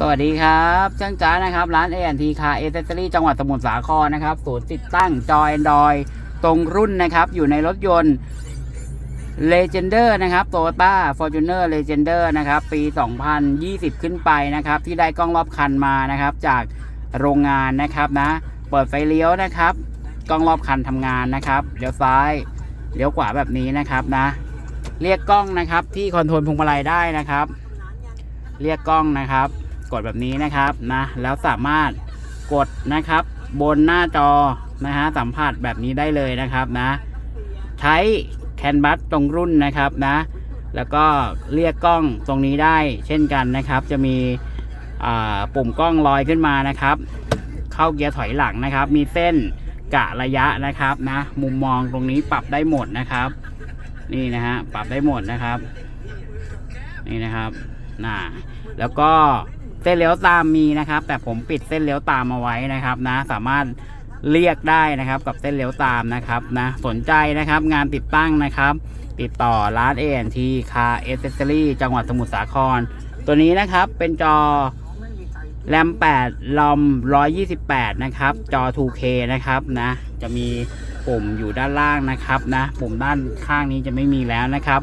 สวัสดีครับช่างจ้านะครับ ร้าน A&T Car Accessory จังหวัดสมุทรสาครนะครับ ศูนย์ติดตั้งจอ Android ตรงรุ่นนะครับ อยู่ในรถยนต์ Legender นะครับ Toyota Fortuner Legender นะครับ ปี 2020 ขึ้นไปนะครับ ที่ได้กล้องรอบคันมานะครับ จากโรงงานนะครับนะ เปิดไฟเลี้ยวนะครับ กล้องรอบคันทำงานนะครับ เลี้ยวซ้าย เลี้ยวขวาแบบนี้นะครับนะ เรียกกล้องนะครับที่คอนโทรลพวงมาลัยได้นะครับ เรียกกล้องนะครับ กดแบบนี้นะครับนะแล้วสามารถกดนะครับ บนหน้าจอนะฮะสัมผัสแบบนี้ได้เลยนะครับนะ ใช้แคนบัสตรงรุ่นนะครับนะ แล้วก็เรียกกล้องตรงนี้ได้เช่นกันนะครับ จะมีปุ่มกล้องลอยขึ้นมานะครับ เข้าเกียร์ถอยหลังนะครับ มีเส้นกะระยะนะครับนะ มุมมองตรงนี้ปรับได้หมดนะครับ นี่นะฮะปรับได้หมดนะครับ นี่นะครับน่าแล้วก็ ส้นเลี้ยวตามมีนะครับ แต่ผมปิดเส้นเลี้ยวตามเอาไว้นะครับนะ สามารถเรียกได้นะครับกับเส้นเลี้ยวตามนะครับนะสนใจนะครับงานติดตั้งนะครับ ติดต่อร้าน A&T Car Accessory จังหวัดสมุทรสาคร ตัวนี้นะครับเป็นจอแรม8ลอม128 นะครับ จอ 2K นะครับนะ จะมีปุ่มอยู่ด้านล่างนะครับนะ ปุ่มด้านข้างนี้จะไม่มีแล้วนะครับ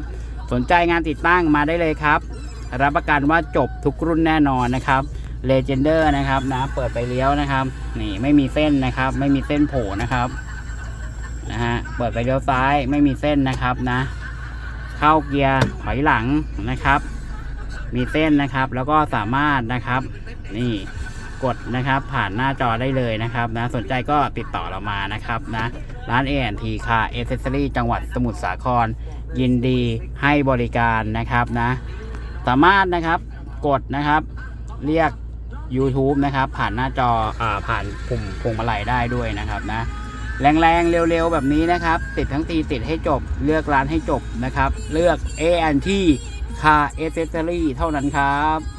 สนใจงานติดตั้งมาได้เลยครับ รับประกันว่าจบทุกรุ่นแน่นอนนะครับ Legender นะครับนะเปิดไปเลี้ยวนะครับนี่ไม่มีเส้นนะครับ ไม่มีเส้นโผล่นะครับนะฮะเปิดไปเลี้ยวซ้ายไม่มีเส้นนะครับนะ เข้าเกียร์ถอยหลังนะครับ มีเส้นนะครับแล้วก็สามารถนะครับ นี่กดนะครับ ผ่านหน้าจอได้เลยนะครับนะสนใจก็ติดต่อเรามานะครับนะร้าน A&T Car Accessory จังหวัดสมุทรสาคร ยินดีให้บริการนะครับนะ สามารถนะครับกดนะครับ เรียก YouTube นะครับ ผ่านหน้าจออาผ่านปุ่มพวงมาลัยได้ด้วยนะครับนะแรงๆ เร็วๆ แบบนี้นะครับ ติดทั้งทีติดให้จบ เลือกร้านให้จบนะครับ เลือก A&T Car Accessory เท่านั้นครับ